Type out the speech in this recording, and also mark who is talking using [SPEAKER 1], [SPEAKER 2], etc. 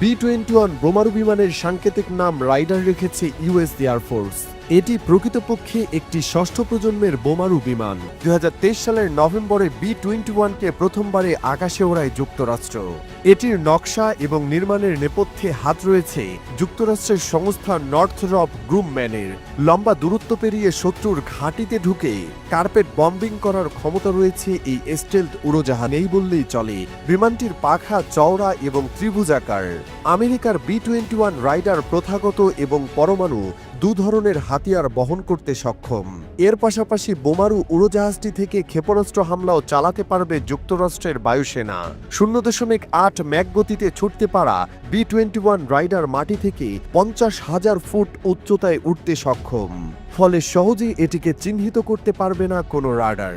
[SPEAKER 1] B twenty one বোমারু বিমানের সাংকেতিক নাম রাইডার রেখেছে ইউএস এয়ারফোর্স এটি প্রকৃতপক্ষে একটি ষষ্ঠ প্রজন্মের বোমারু বিমান। দুই হাজার তেইশ সালের নভেম্বরে বি টোয়েন্টি ওয়ানকে প্রথমবারে আকাশে ওড়ায় যুক্তরাষ্ট্র। এটির নকশা এবং নির্মাণের নেপথ্যে হাত রয়েছে যুক্তরাষ্ট্রের সংস্থা নর্থরপ গ্রুমম্যানের। লম্বা দূরত্ব পেরিয়ে শত্রুর ঘাঁটিতে ঢুকে কার্পেট বম্বিং করার ক্ষমতা রয়েছে এই স্টেলথ উড়োজাহাজ। নেই বললেই চলে, বিমানটির পাখা, চওড়া এবং ত্রিভুজাকার আমেরিকার বি টোয়েন্টি ওয়ান রাইডার প্রথাগত এবং পরমাণু দু ধরনের হাতিয়ার বহন করতে সক্ষম। এর পাশাপাশি বোমারু উড়োজাহাজটি থেকে ক্ষেপণাস্ত্র হামলাও চালাতে পারবে যুক্তরাষ্ট্রের বায়ুসেনা। শূন্য দশমিক আট ম্যাক গতিতে ছুটতে পারা বি টোয়েন্টি ওয়ান রাইডার মাটি থেকে পঞ্চাশ হাজার ফুট উচ্চতায় উঠতে সক্ষম। ফলে সহজেই এটিকে চিহ্নিত করতে পারবে না কোনো রাডার।